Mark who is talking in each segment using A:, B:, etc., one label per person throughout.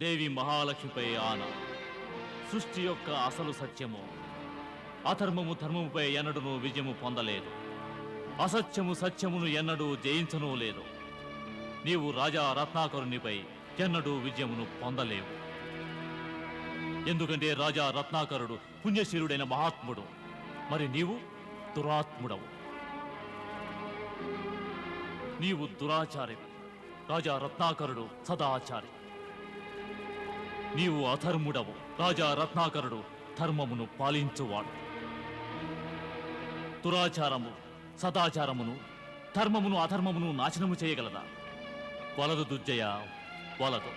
A: దేవి మహాలక్ష్మిపై ఆన. సృష్టి యొక్క అసలు సత్యము. అధర్మము ధర్మముపై ఎన్నడూ విజయము పొందలేదు. అసత్యము సత్యమును ఎన్నడూ జయించను లేదు. నీవు రాజా రత్నాకరునిపై ఎన్నడూ విజయమును పొందలేవు. ఎందుకంటే రాజా రత్నాకరుడు పుణ్యశీలుడైన మహాత్ముడు. మరి నీవు దురాత్ముడవు. నీవు దురాచారి. రాజా రత్నాకరుడు సదాచారి. నీవు అధర్ముడవు. రాజా రత్నాకరుడు ధర్మమును పాలించువాడు. దురాచారము సదాచారమును ధర్మమును అధర్మమును నాశనము చేయగలదా? వలదు దుర్జయ వలదు.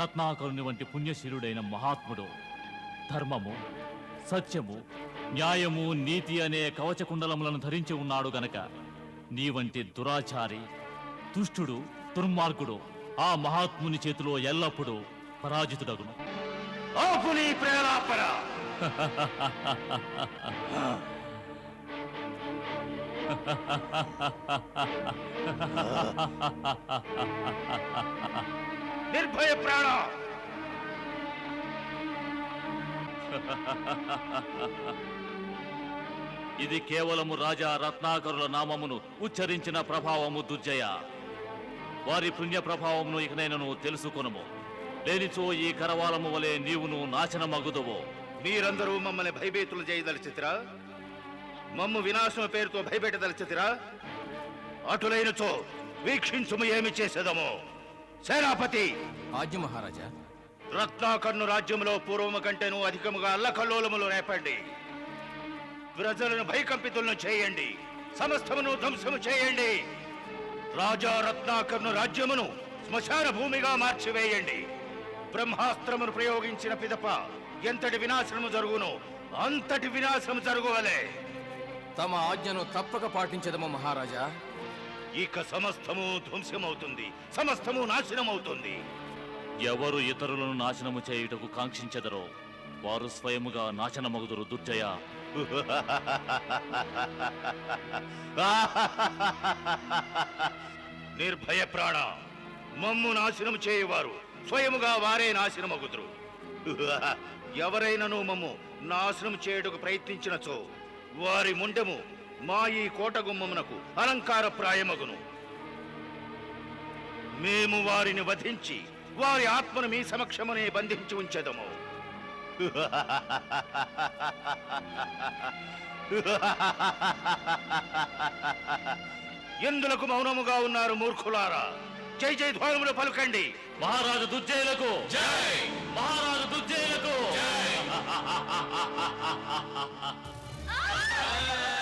A: రత్నాకరుని వంటి పుణ్యశీలుడైన మహాత్ముడు ధర్మము సత్యము న్యాయము నీతి అనే కవచకుండలములను ధరించి ఉన్నాడు గనక నీ వంటి దురాచారి దుష్టుడు దుర్మార్గుడు ఆ మహాత్ముని చేతిలో ఎల్లప్పుడూ పరాజితుడగును.
B: నిర్భయ ప్రాణ!
A: ఇది కేవలము రాజా రత్నాకరుల నామమును ఉచ్చరించిన ప్రభావము దుర్జయ. వారి పుణ్య ప్రభావమును ఇకనైనను తెలుసుకొనుము. లేనిచో ఈ కరవాలము వలె నీవును నాశనమగుదువో.
B: మీరందరూ మమ్మల్ని భయభీతులు చేయదలిచితిరా? మమ్ము వినాశం పేరుతో భయపెట్టదలిచితిరా? అటులైనచో వీక్షించుము ఏమి చేసేదము? సేనాపతి!
C: ఆజ్ఞ మహారాజా.
B: రత్నాకర్ణు రాజ్యములో పూర్వము కంటేను అధికముగా అల్లకల్లోలములు రేపండి. ప్రజలను భయకంపితులను చేయండి. సమస్తమును ధ్వంసము చేయండి. రాజా రత్నాకర్ణు రాజ్యమును శ్మశాన భూమిగా మార్చివేయండి. బ్రహ్మాస్త్రమును ప్రయోగించిన పిదప ఎంతటి వినాశనము జరుగును అంతటి వినాశనం జరుగువలే.
C: తమ ఆజ్ఞను తప్పక పాటించదము మహారాజా.
B: ఇక సమస్తము ధ్వంసమవుతుంది సమస్తము నాశనమవుతుంది.
A: ఎవరు ఇతరులను నాశనము చేయుటకు కాంక్షించెదరో వారు స్వయముగా నాశనమగుదురు దుర్జయ.
B: నిర్భయ ప్రాణ. మమ్ము నాశనం చేయువారు. స్వయముగా వారే నాశనమగుదురు. ఎవరైనను మమ్ము నాశనం చేయుటకు ప్రయత్నించినచో వారి ముండెము మా ఈ కోటగుమ్మమునకు అలంకార ప్రాయమగును మేము వారిని వధించి వారి ఆత్మను మీ సమక్షమునే బంధించి ఉంచెదము. ఎందులకు మౌనముగా ఉన్నారు మూర్ఖులారా? జై జై ధ్వనములు పలుకండి.
A: మహారాజు దుర్జయులకు. మహారాజు దుర్జయులకు.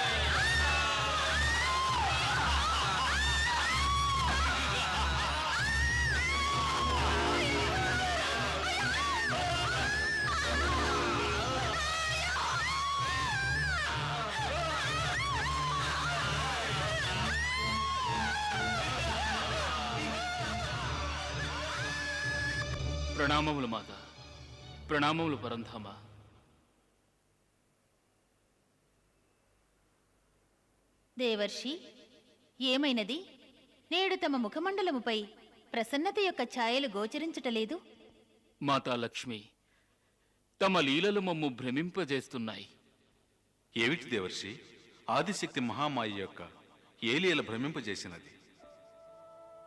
D: ప్రణామములు మాత. ప్రణామములు పరంధామ.
E: దేవర్షి ఏమైనది? నేడు తమ ముఖమండలముపై ప్రసన్నత యొక్క ఛాయలు గోచరించుటలేదు?
D: మాతా లక్ష్మి తమ లీలలు మమ్ము భ్రమింపజేస్తున్నాయి.
F: ఏమిటి దేవర్షి? ఆదిశక్తి మహామాయి యొక్క ఏలియల భ్రమింపజేసినది?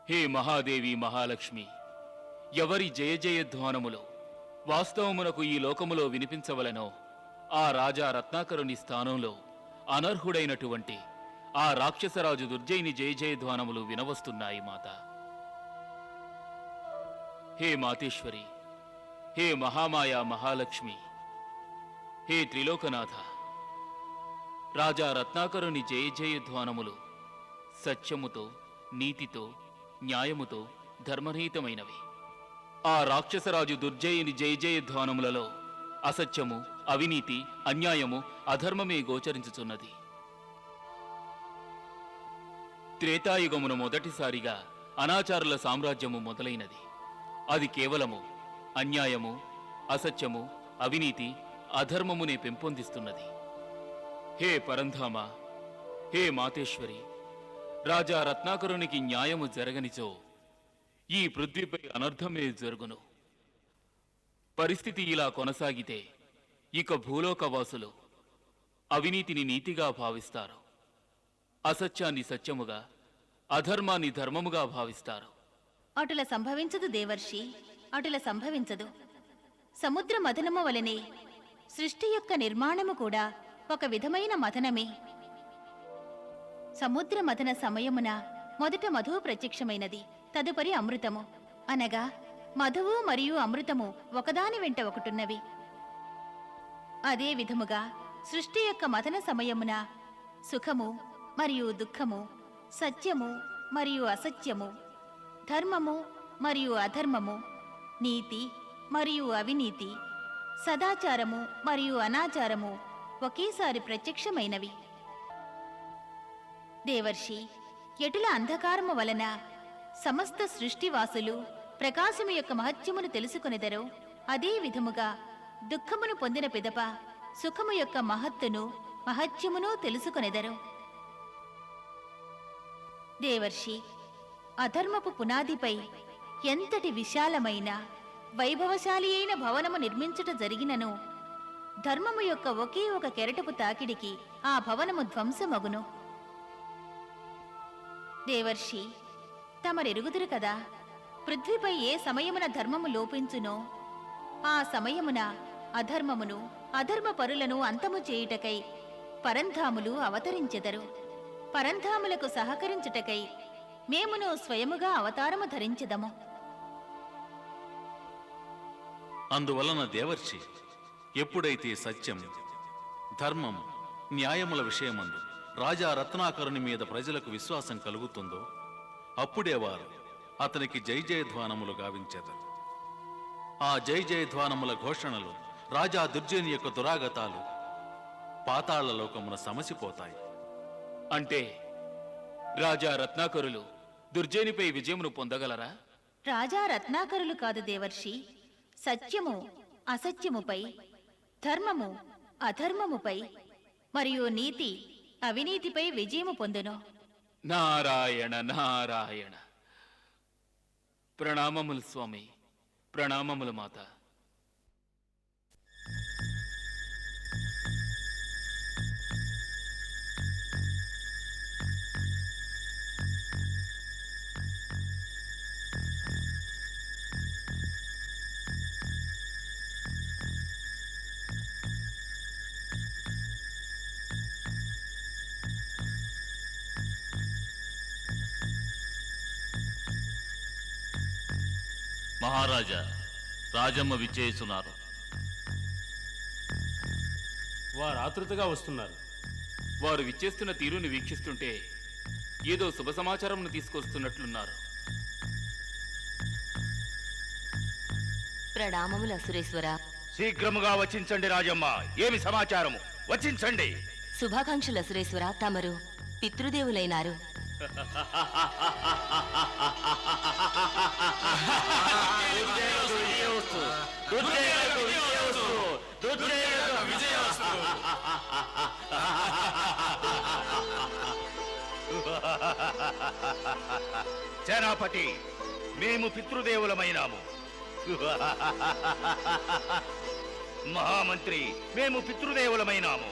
D: హే మహాదేవి మహాలక్ష్మి ఎవరి జయ జయ వాస్తవమునకు ఈ లోకములో వినిపించవలెనో ఆ రాజా రత్నాకరుని స్థానంలో అనర్హుడైనటువంటి ఆ రాక్షసరాజు దుర్జయిని జయ జయ ధ్వానములు వినవస్తున్నాయి మాత. హే మాతేశ్వరి హే మహామాయా మహాలక్ష్మి హే త్రిలోకనాథ రాజా రత్నాకరుని జయ జయ ధ్వానములు సత్యముతో నీతితో న్యాయముతో ధర్మరహితమైనవి. ఆ రాక్షసరాజు దుర్జయుని జయ జయ అసత్యము అవినీతి అన్యాయము అధర్మమే గోచరించుచున్నది. త్రేతాయుగమును మొదటిసారిగా అనాచారుల సామ్రాజ్యము మొదలైనది. అది కేవలము అన్యాయము అసత్యము అవినీతి అధర్మమునే పెంపొందిస్తున్నది. హే పరంధామ హే మాతేశ్వరి రాజా రత్నాకరునికి న్యాయము జరగనిచో ఈ పృథ్వీపై అనర్థమే జరుగును. పరిస్థితి ఇలా కొనసాగితే ఇక భూలోకవాసులు అవినీతిని నీతిగా భావిస్తారు. అసత్యాన్ని సత్యముగా అధర్మాన్ని ధర్మముగా భావిస్తారు.
E: అటుల సంభవించదు దేవర్షి అటుల సంభవించదు. సముద్ర మథనము వలనే సృష్టి యొక్క నిర్మాణము కూడా ఒక విధమైన మథనమే సముద్ర మథన సమయమున మొదట మధువు ప్రత్యక్షమైనది తదుపరి అమృతము. అనగా మధువు మరియు అమృతము ఒకదాని వెంట ఒకటున్నవి. అదే విధముగా సృష్టి యొక్క మథన సమయమున సుఖము మరియు దుఃఖము సత్యము మరియు అసత్యము ధర్మము మరియు అధర్మము నీతి మరియు అవినీతి సదాచారము మరియు అనాచారము ఒకేసారి ప్రత్యక్షమైనవి. దేవర్షి ఎటుల అంధకారము వలన సమస్త సృష్టివాసులు ప్రకాశము యొక్క మహత్యమును తెలుసుకొనెదరో. అదే విధముగా దుఃఖమును పొందిన పిదప సుఖము యొక్క మహత్తును మహత్యమును తెలుసుకొనెదరు. దేవర్షి అధర్మపు పునాదిపై ఎంతటి విశాలమైన వైభవశాలి అయిన భవనము నిర్మించుట జరిగినను ధర్మము యొక్క ఒకే ఒక కెరటపు తాకిడికి ఆ భవనము ధ్వంసమగును. దేవర్షి తమరెరుగుదురు కదా? పృథ్వీపై ఏ సమయమున ధర్మము లోపించునో ఆ సమయమున అధర్మమును అధర్మ పరులను అంతము చేయుటకై పరంధాములు అవతరించెదరు. పరంధాములకు సహకరించుటకై మేమును స్వయముగా అవతారము ధరించెదము.
F: అందువలన దేవర్షి ఎప్పుడైతే సత్యం ధర్మం న్యాయముల విషయమందు రాజా రత్నాకరుని మీద ప్రజలకు విశ్వాసం కలుగుతుందో అప్పుడే వారు అతనికి జై జయధ్వానములు గావించెదరు. ఆ జై జయధ్వానముల ఘోషణలు రాజా దుర్జయుని యొక్క దురాగతాలు పాతాళ లోకమున సమసిపోతాయి.
D: అంటే రాజా రత్నాకరులు దుర్జయునిపై విజయమును పొందగలరా?
E: రాజా రత్నాకరులు కాదు దేవర్షి. సత్యము అసత్యముపై ధర్మము అధర్మముపై మరియు నీతి అవినీతిపై విజయము పొందును.
D: నారాయణ నారాయణ. ప్రణామములు స్వామి ప్రణామములు మాత.
A: మహారాజా రాజమ్మ విచ్చేస్తున్నారు
G: వారు ఆతృతగా వస్తున్నారు.
D: వారు విచ్చేస్తున్న తీరుని వీక్షిస్తుంటే ఏదో శుభ సమాచారంను తీసుకొస్తున్నట్లున్నారు.
H: ప్రణామములు అసురేశ్వర.
B: శీఘ్రముగా వచించండి రాజమ్మ. ఏమి సమాచారము? వచించండి.
H: శుభాకాంక్షలు అసురేశ్వర తమరు పితృదేవులైనారు.
B: సేనాపతి మేము పితృదేవులమైనాము. మహామంత్రి మేము పితృదేవులమైనాము.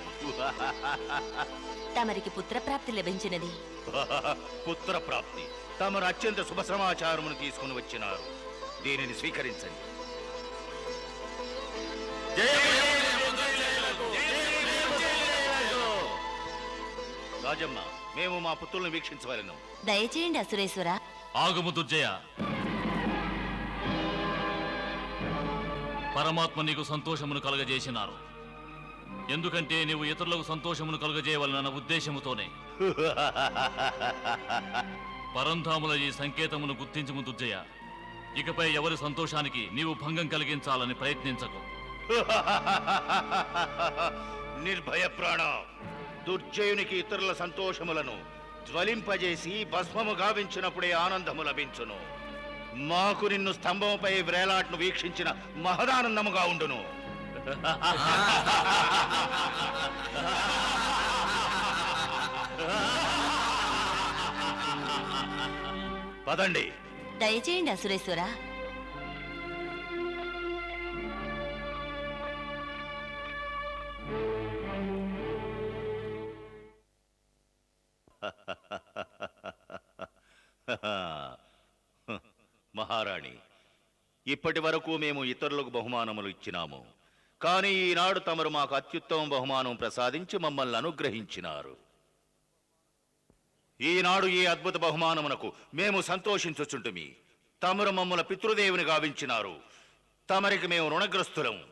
H: తమరికి పుత్రప్రాప్తి లభించినది.
B: పుత్ర ప్రాప్తి తమరు అత్యంత శుభ సమాచారమును తీసుకుని వచ్చినారు. దీనిని స్వీకరించండి. రాజమ్మ మేము మా పుత్రులను వీక్షించవలను.
H: దయచేయండి అసురేశ్వర.
A: ఆగము దుర్జయ పరమాత్మ నీకు సంతోషమును కలగజేసినారు. ఎందుకంటే నీవు ఇతరులకు సంతోషమును కలుగజేయవలన ఉద్దేశముతోనే. పరంధాముల ఈ సంకేతమును గుర్తించము దుర్జయ ఇకపై ఎవరి సంతోషానికి నీవు భంగం కలిగించాలని ప్రయత్నించకు.
B: నిర్భయ ప్రాణ. దుర్జయునికి ఇతరుల సంతోషములను జ్వలింపజేసి భస్మము గావించినప్పుడే ఆనందము లభించును. మాకు నిన్ను స్తంభముపై వ్రేలాట్ను వీక్షించిన మహదానందముగా ఉండును. పదండి.
H: దయచేయండి అసురేశ్వర.
B: మహారాణి. ఇప్పటి వరకు మేము ఇతరులకు బహుమానములు ఇచ్చినాము. కానీ ఈనాడు తమరు మాకు అత్యుత్తమ బహుమానం ప్రసాదించి మమ్మల్ని అనుగ్రహించినారు. ఈనాడు ఈ అద్భుత బహుమానమునకు మేము సంతోషించుచుంటుమి. తమరు మమ్మల్ని పితృదేవుని గావించినారు. తమరికి మేము రుణగ్రస్తులం.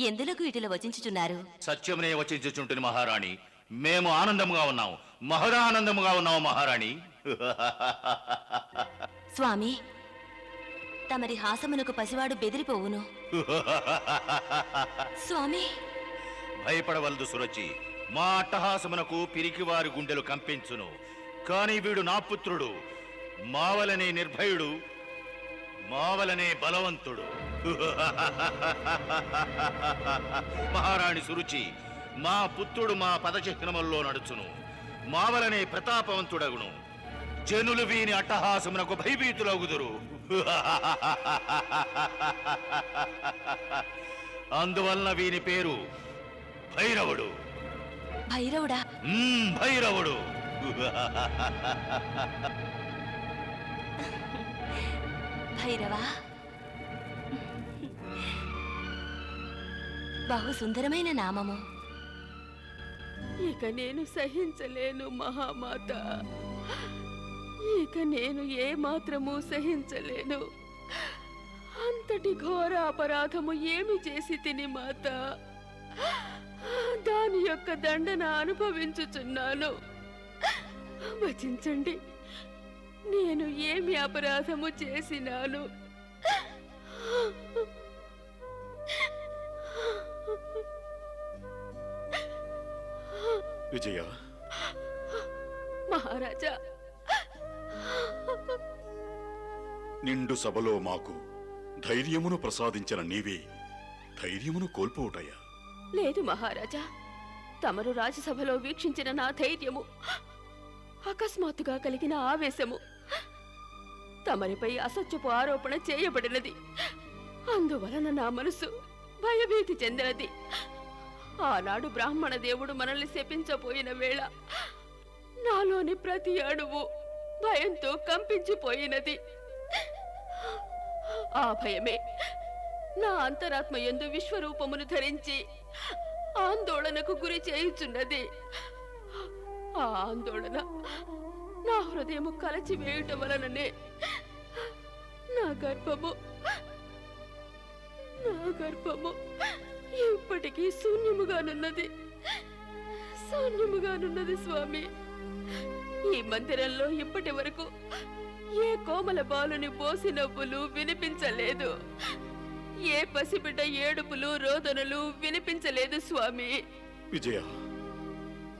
H: ఎందులకు ఇటుల వచించుచున్నారు?
B: సత్యమునే వచించుచుంటుని మహారాణి. మేము ఆనందముగా ఉన్నాము. మహదానందముగా ఉన్నాము మహారాణి.
H: స్వామి తమరి హాసమునకు పసివాడు బెదిరిపోవును. స్వామి.
B: భయపడవలదు సురచి. మా అట్టహాసమునకు పిరికివారి గుండెలు కంపించును. కాని వీడు నా పుత్రుడు. మావలనే నిర్భయుడు మావలనే బలవంతుడు. మహారాణి సురుచి మా పుత్రుడు మా పదచిహ్నముల్లో నడుచును. మావలనే ప్రతాపవంతుడగును. జనులు వీని అట్టహాసమునకు భయభీతులగుదురు. అందువలన వీని పేరు భైరవుడు.
H: భైరవుడా?
B: భైరవుడు.
H: భైరవా? బహు సుందరమైన నామము.
I: ఇక నేను సహించలేను మహామాత. ఇక నేను ఏ మాత్రము సహించలేను. అంతటి ఘోర అపరాధము ఏమి చేసి తిని మాత? దాని యొక్క దండన అనుభవించుచున్నాను. వచించండి నేను ఏమి అపరాధము చేసినాను?
J: విజయ?
I: మహారాజా
J: నిండు సభలో మాకు ధైర్యమును ప్రసాదించిన నీవే ధైర్యమును కోల్పోవుటయ్యా.
I: లేదు మహారాజా తమరు రాజసభలో వీక్షించిన నా ధైర్యము అకస్మాత్తుగా కలిగిన ఆవేశము తమరిపై అసత్యపు ఆరోపణ చేయబడినది. అందువలన నా మనసు భయభీతి చెందినది. ఆనాడు బ్రాహ్మణ దేవుడు మనల్ని శపించబోయిన వేళ నాలోని ప్రతి అణువు భయంతో కంపించిపోయినది. ఆ భయమే. నా అంతరాత్మ ఎందు విశ్వరూపమును ధరించి ఆందోళనకు గురి చేయుచున్నది. ఆ ఆందోళన నా హృదయము కలచి వేయటం వలననే నా గర్భము నా గర్భము ఇప్పటికీ శూన్యముగానున్నది. శూన్యముగానున్నది స్వామి. ఈ మందిరంలో ఇప్పటి వరకు ఏ కోమల బాలుని బోసి నవ్వులు వినిపించలేదు? ఏ పసిబిడ్డ ఏడుపులు రోదనలు వినిపించలేదు స్వామి.
J: విజయ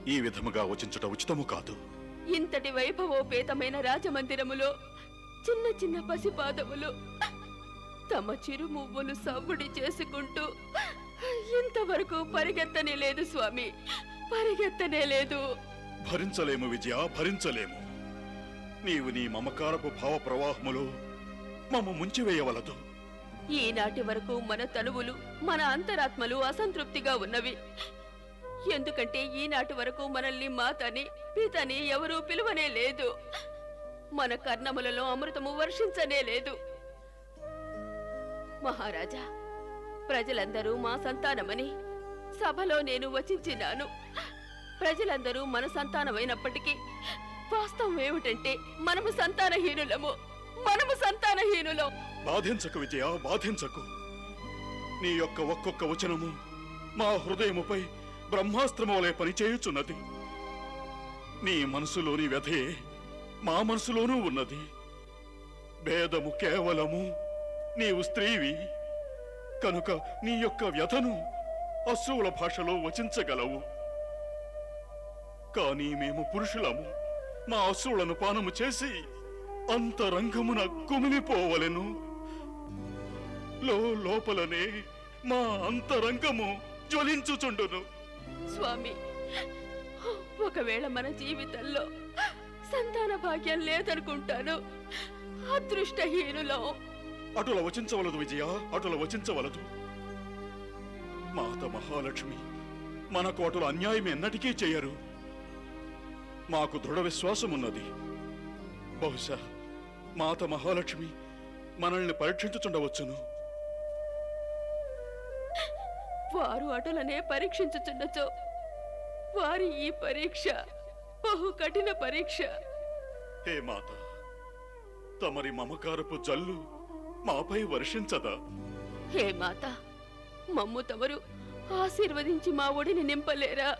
J: ఈ విధముగా వచించుట ఉచితము కాదు.
I: ఇంతటి వైభవోపేతమైన రాజమందిరములో చిన్న చిన్న పసిపాదములు తమ చిరుమువ్వులు సవ్వుడి చేసుకుంటూ ఇంతవరకు పరిగెత్తనే లేదు స్వామి. పరిగెత్తనే లేదు.
J: భరించలేము విజయ భరించలేము. నీవు నీ మమకారపు భావ ప్రవాహములో మమ్మ ముంచివేయవలదు.
I: ఈనాటి వరకు మన తనువులు మన అంతరాత్మలు అసంతృప్తిగా ఉన్నవి. ఎందుకంటే ఈనాటి వరకు మనల్ని మాతని పితని ఎవరూ పిలువనే లేదు. మన కర్ణములలో అమృతము వర్షించనే లేదు. మహారాజా ప్రజలందరూ మా సంతానమని సభలో నేను వచించినాను. ప్రజలందరూ మన సంతానమైనప్పటికీ వాస్తవం ఏమిటంటే మనము సంతానహీనులము. మనము సంతానహీనులం.
J: బాధించకు విజయ బాధించకు. నీ యొక్క ఒక్కొక్క వచనము మా హృదయముపై బ్రహ్మాస్త్రము వలె పనిచేయుచున్నది. నీ మనసులోని వ్యధే మా మనసులోనూ ఉన్నది. భేదము కేవలము నీవు స్త్రీవి. కనుక నీ యొక్క వ్యధను అశ్రువుల భాషలో వచించగలవు. కానీ మేము పురుషులము. మా అశ్రువులను పానము చేసి అంతరంగమున కుమిలిపోవలెను. లో లోపలనే మా అంతరంగము జ్వలించుచుండును.
I: స్వామి ఒకవేళ మన జీవితంలో సంతాన భాగ్యం లేదనుకుంటాను అదృష్టహీనులం.
J: అటుల వచించవలదు విజయ అటుల వచించవలదు. మాత మహాలక్ష్మి మన కోటలు అన్యాయం ఎన్నటికీ చేయరు. మాకు దృఢ విశ్వాసం ఉన్నది బహుశా మాత మహాలక్ష్మి మనల్ని పరీక్షించుచుండవచ్చును.
I: వారు అటులనే పరీక్షించుచున్నచో వారి ఈ పరీక్ష బహు కఠిన పరీక్ష.
J: హే మాత తమరి మమకారపు జల్లు మాపై వర్షించదా?
I: హే మాత మమ్ము తమరు ఆశీర్వదించి మా ఒడిని నింపలేరా?